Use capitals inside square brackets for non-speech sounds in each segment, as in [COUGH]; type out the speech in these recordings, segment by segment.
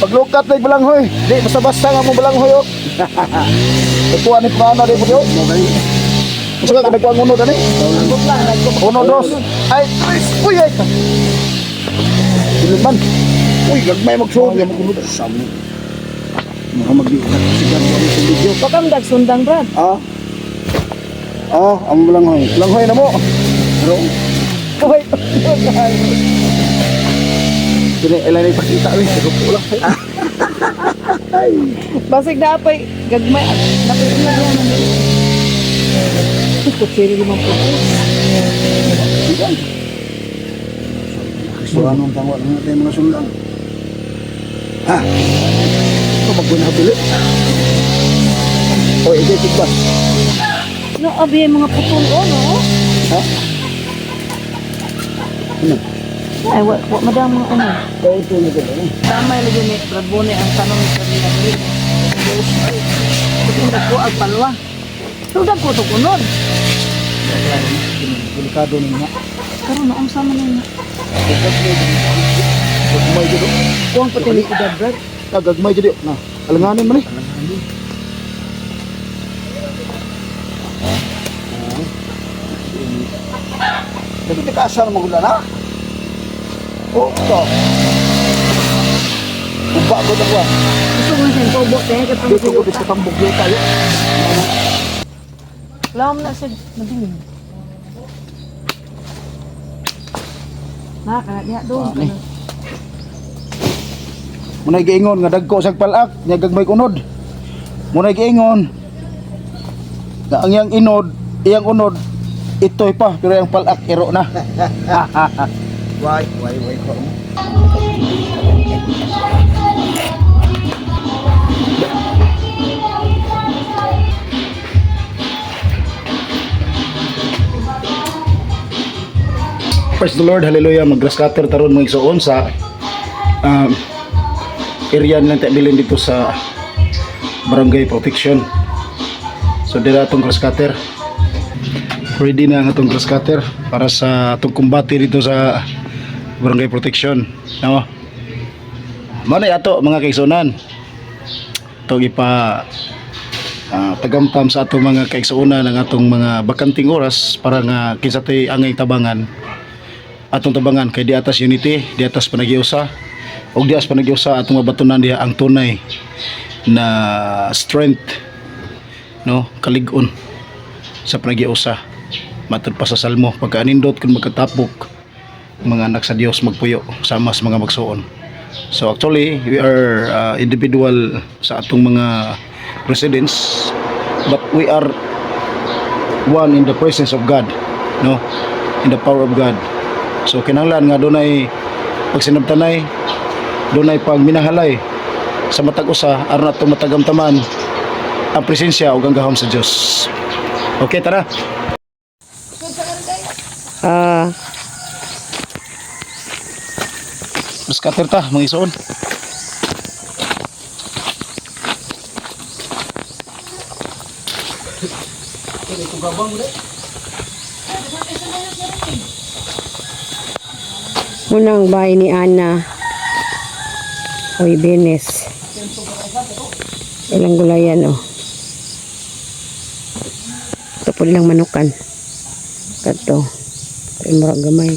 Paglukat na balanghoy. Di, basta-basta nga mo balanghoy, oh. [LAUGHS] Ikuha ni Prana, di mo di, oh. Gusto ka, nagkuha ng unod, ano eh? Uno, dos. Ay, tres. Uy, ay. Diliman. Uy, gagmay magsuot. Uy, magunod. Samu. Mga mag-iulat. Sigan mo sa video. Pakam dag sundang brad. Ah. Ah, ang balanghoy. Balanghoy na mo. Pero, Hoy. [LAUGHS] Ilan ay pakita ko lang. Ay. Basig na apay gagmay napay na yan. Ito kiri limang puto. Sigan. So anong tangwa lang natin mga sundan? Ha? Ito magpunabili. O, ito tigba. No, abi yung mga putol o no. Ha? Ano? Ay, wa, wa madang mga ano. Kaya ito na ito. Tama yung lagi ni Brad Bone ang tanong sa niya rin. Ito ko ang palwa. Sudag ko to kunon. Delikado niya. Karon na ang sama na niya. Gagmay dito. Kuang pati ni Ida Brad. Ah, gagmay dito. Na, alanganin mo ni. Dito di kasar mo gula na? Ito. Uba ko na ba? Gusto ko siya tubo tayo Dito kapag ko dito tambok dito tayo. Lam na siya madilim. Na, kana diha doon. Ah, ni. Munay giingon nga dagko sa palak, nya gagmay kunod. Munay giingon nga ang iyang inod, iyang unod itoy pa pero yung palak iro na. [LAUGHS] Why, why, why ko? Praise the Lord, hallelujah. Mag-grass cutter taron mga igsoon sa um, area ng Tabilin dito sa Barangay Protection. So dira atong grass cutter. Ready na ang atong grass para sa atong kumbati dito sa Barangay Protection. Namo. Mano ato mga kaigsunan. Ito ipa ah, tagamtam sa atong mga kaigsunan ng atong mga bakanting oras para nga kinsa tay angay tabangan atong tabangan kay di atas unity, di atas panagiusa ug di atas panagiusa atong mabatunan diha ang tunay na strength no kalig-on sa panagiusa matud pa sa salmo pagka anindot kun magkatapok mga anak sa Dios magpuyo sama sa mga magsuon so actually we are uh, individual sa atong mga residents but we are one in the presence of God no in the power of God So kinahanglan nga dunay pagsinabtanay, dunay pagminahalay sa matag usa aron ato matagamtaman ang presensya ug ang gahom sa Dios. Okay, tara. Ah, Mas kater ta, mga isuon. Munang bahay ni Ana. Oy, Benes. Ilang gulayan, oh. Ito po lang manukan. Kato. Murag gamay.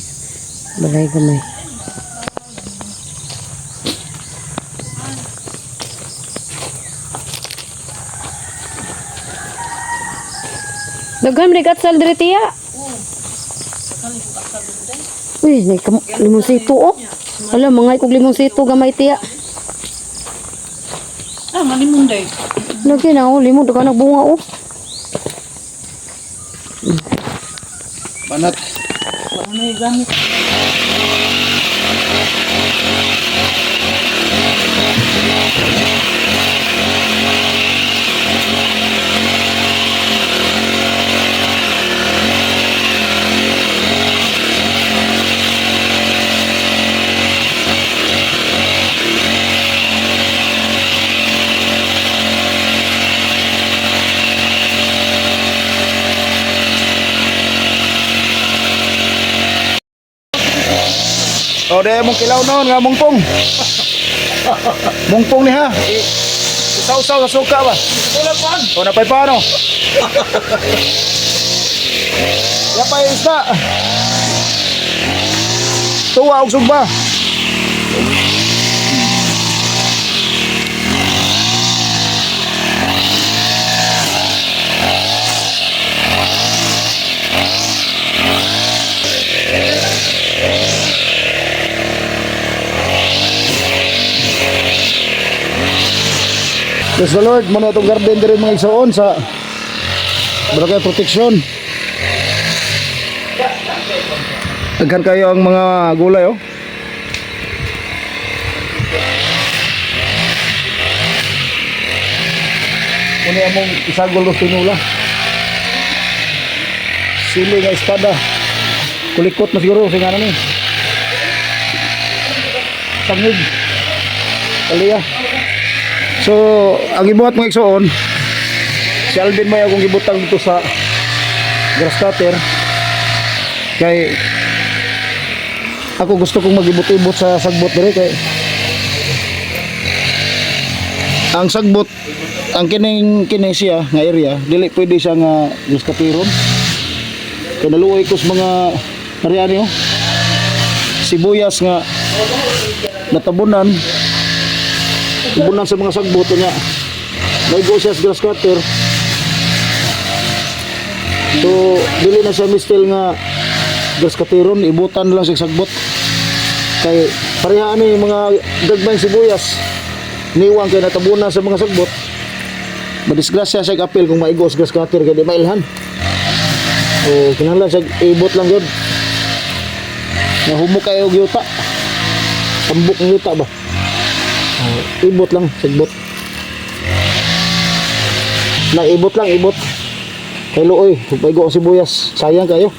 Balay gamay. Daghan rin katsal diri tiya. Uy, may kam- limong sito oh. Wala, mga ikog limong sito gamay tiya. ah, manimunday. Lagi na oh, limong ka nagbunga oh. Banat. Na yung gamit. O, de mong kilaw noon nga mong pong. Mungpong ni ha. Isaw-saw sa suka ba? Wala pa. O napay paano? Yapay isda. Tuwa og sugba. Yes, the Lord, muna itong garden din mga igsoon sa Barangay Protection. Agkan kayo ang mga gulay, oh. Kuni among isagol ng tinula. Sili nga espada. Kulikot na siguro sa nga ni. Tangig. Kaliya. So, ang ibuhat mga igsoon, si Alvin may akong gibutang dito sa grass cutter. Kay ako gusto kong magibot-ibot sa sagbot dire kay ang sagbot ang kining kining siya nga area dili pwede siya nga grass cutteron kay naluoy ko sa mga ariani oh sibuyas nga natabunan tabunan sa mga sagbot nga naigo siya sa grass cutter So, dili na siya mistil nga gas katiron, ibutan lang siya sagbot. Kay pareha ani yung mga gagmay sibuyas. Niwang kay natabunan sa mga sagbot. Madisgrasya siya apil kung maigos gas cutter kay di mailhan. O kinahanglan siya ibot lang yun. Nahumo kayo yuta. Tambok ng yuta ba? O, ibot lang, sagbot. Na ibot lang, ibot. Kay Looy, pagpaigo ang sibuyas. Sayang kayo.